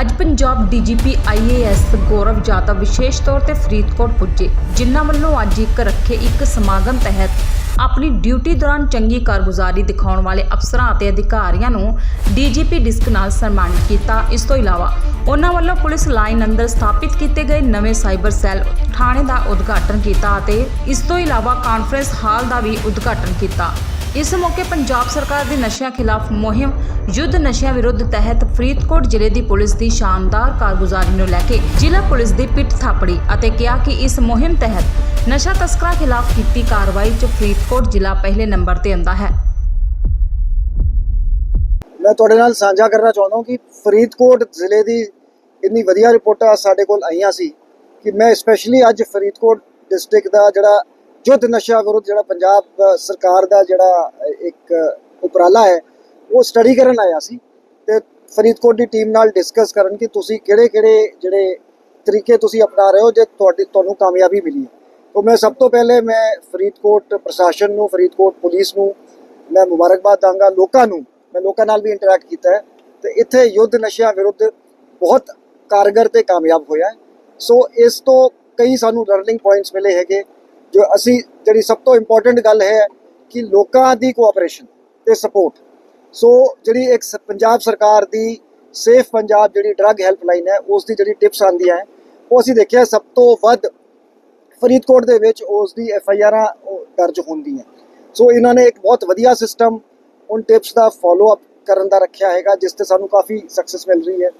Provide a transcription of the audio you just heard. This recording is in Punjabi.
ਅੱਜ ਪੰਜਾਬ ਡੀਜੀਪੀ ਆਈਏਐਸ ਗੌਰਵ ਜਾਤਵ ਵਿਸ਼ੇਸ਼ ਤੌਰ ਤੇ ਫਰੀਦਕੋਟ ਪੁੱਜੇ, ਜਿਨ੍ਹਾਂ ਵੱਲੋਂ ਅੱਜ ਇੱਕ ਰੱਖੇ ਇੱਕ ਸਮਾਗਮ ਤਹਿਤ ਆਪਣੀ ਡਿਊਟੀ ਦੌਰਾਨ ਚੰਗੀ ਕਾਰਗੁਜ਼ਾਰੀ ਦਿਖਾਉਣ ਵਾਲੇ ਅਫਸਰਾਂ ਅਤੇ ਅਧਿਕਾਰੀਆਂ ਨੂੰ ਡੀਜੀਪੀ ਡਿਸਕ ਨਾਲ ਸਨਮਾਨਿਤ ਕੀਤਾ। ਇਸ ਤੋਂ ਇਲਾਵਾ ਉਹਨਾਂ ਵੱਲੋਂ ਪੁਲਿਸ ਲਾਈਨ ਅੰਦਰ ਸਥਾਪਿਤ ਕੀਤੇ ਗਏ ਨਵੇਂ ਸਾਈਬਰ ਸੈੱਲ ਥਾਣੇ ਦਾ ਉਦਘਾਟਨ ਕੀਤਾ ਅਤੇ ਇਸ ਤੋਂ ਇਲਾਵਾ ਕਾਨਫਰੰਸ ਹਾਲ ਦਾ ਵੀ ਉਦਘਾਟਨ ਕੀਤਾ। ਇਸ ਮੌਕੇ ਪੰਜਾਬ ਸਰਕਾਰ ਦੀ ਨਸ਼ਿਆਂ ਖਿਲਾਫ ਮੁਹਿੰਮ, ਯੁੱਧ ਨਸ਼ਿਆਂ ਵਿਰੁੱਧ ਤਹਿਤ ਫਰੀਦਕੋਟ ਜ਼ਿਲ੍ਹੇ ਦੀ ਪੁਲਿਸ ਦੀ ਸ਼ਾਨਦਾਰ ਕਾਰਗੁਜ਼ਾਰੀ ਨੂੰ ਲੈ ਕੇ ਜ਼ਿਲ੍ਹਾ ਪੁਲਿਸ ਦੀ ਪਿੱਠ ਥਾਪੜੀ ਅਤੇ ਕਿਹਾ ਕਿ ਇਸ ਮੁਹਿੰਮ ਤਹਿਤ ਨਸ਼ਾ ਤਸਕਰਾਂ ਖਿਲਾਫ ਕੀਤੀ ਕਾਰਵਾਈ 'ਚ ਫਰੀਦਕੋਟ ਜ਼ਿਲ੍ਹਾ ਪਹਿਲੇ ਨੰਬਰ ਤੇ ਆਉਂਦਾ ਹੈ। ਮੈਂ ਤੁਹਾਡੇ ਨਾਲ ਸਾਂਝਾ ਕਰਨਾ ਚਾਹੁੰਦਾ ਹਾਂ ਕਿ ਫਰੀਦਕੋਟ ਜ਼ਿਲ੍ਹੇ ਦੀ ਇੰਨੀ ਵਧੀਆ ਰਿਪੋਰਟਾਂ ਸਾਡੇ ਕੋਲ ਆਈਆਂ ਸੀ ਕਿ ਮੈਂ ਸਪੈਸ਼ਲੀ ਅੱਜ ਫਰੀਦਕੋਟ ਡਿਸਟ੍ਰਿਕਟ ਦਾ ਜਿਹੜਾ ਯੁੱਧ ਨਸ਼ਾ ਵਿਰੁੱਧ ਜਿਹੜਾ ਪੰਜਾਬ ਸਰਕਾਰ ਦਾ ਜਿਹੜਾ ਇੱਕ ਉਪਰਾਲਾ ਹੈ, ਉਹ ਸਟੱਡੀ ਕਰਨ ਆਇਆ ਸੀ ਤੇ ਫਰੀਦਕੋਟ ਦੀ ਟੀਮ ਨਾਲ ਡਿਸਕਸ ਕਰਨ ਕਿ ਤੁਸੀਂ ਕਿਹੜੇ-ਕਿਹੜੇ ਜਿਹੜੇ ਤਰੀਕੇ ਤੁਸੀਂ ਅਪਣਾ ਰਹੇ ਹੋ ਜੇ ਤੁਹਾਡੀ, ਤੁਹਾਨੂੰ ਕਾਮਯਾਬੀ ਮਿਲੀ ਹੈ। ਤਾਂ ਮੈਂ ਸਭ ਤੋਂ ਪਹਿਲੇ ਮੈਂ ਫਰੀਦਕੋਟ ਪ੍ਰਸ਼ਾਸਨ ਨੂੰ, ਫਰੀਦਕੋਟ ਪੁਲਿਸ ਨੂੰ, ਮੈਂ ਮੁਬਾਰਕਬਾਦ ਦਾਂਗਾ ਲੋਕਾਂ ਨੂੰ, ਮੈਂ ਲੋਕਾਂ ਨਾਲ ਵੀ ਇੰਟਰੈਕਟ ਕੀਤਾ ਹੈ ਤੇ ਇੱਥੇ ਯੁੱਧ ਨਸ਼ਿਆਂ ਵਿਰੁੱਧ ਬਹੁਤ ਕਾਰਗਰ ਤੇ ਕਾਮਯਾਬ ਹੋਇਆ ਸੋ ਇਸ ਤੋਂ ਕਈ ਸਾਨੂੰ ਲਰਨਿੰਗ ਪੁਆਇੰਟਸ ਮਿਲੇ ਹੈਗੇ। ਜੋ ਅਸੀਂ ਜਿਹੜੀ ਸਭ ਤੋਂ ਇੰਪੋਰਟੈਂਟ ਗੱਲ ਹੈ ਕਿ ਲੋਕਾਂ ਦੀ ਕੋਆਪਰੇਸ਼ਨ ਤੇ ਸਪੋਰਟ ਸੋ ਜਿਹੜੀ ਇੱਕ ਸ- ਪੰਜਾਬ ਸਰਕਾਰ ਦੀ ਸੇਫ ਪੰਜਾਬ ਜਿਹੜੀ ਡਰੱਗ ਹੈਲਪਲਾਈਨ ਹੈ, ਉਸ ਦੀ ਜਿਹੜੀ ਟਿਪਸ ਆਉਂਦੀਆਂ ਹੈ, ਉਹ ਅਸੀਂ ਦੇਖਿਆ ਸਭ ਤੋਂ ਵੱਧ ਫਰੀਦਕੋਟ ਦੇ ਵਿੱਚ ਉਸ ਦੀ ਐਫ ਆਈ ਆਰਾਂ ਦਰਜ ਹੁੰਦੀਆਂ ਸੋ ਇਹਨਾਂ ਨੇ ਇੱਕ ਬਹੁਤ ਵਧੀਆ ਸਿਸਟਮ ਉਨ ਟਿਪਸ ਦਾ ਫਾਲੋ ਅਪ ਕਰਨ ਦਾ ਰੱਖਿਆ ਹੈਗਾ, ਜਿਸ ਤੇ ਸਾਨੂੰ ਕਾਫੀ ਸਕਸੈਸ ਮਿਲ ਰਹੀ ਹੈ।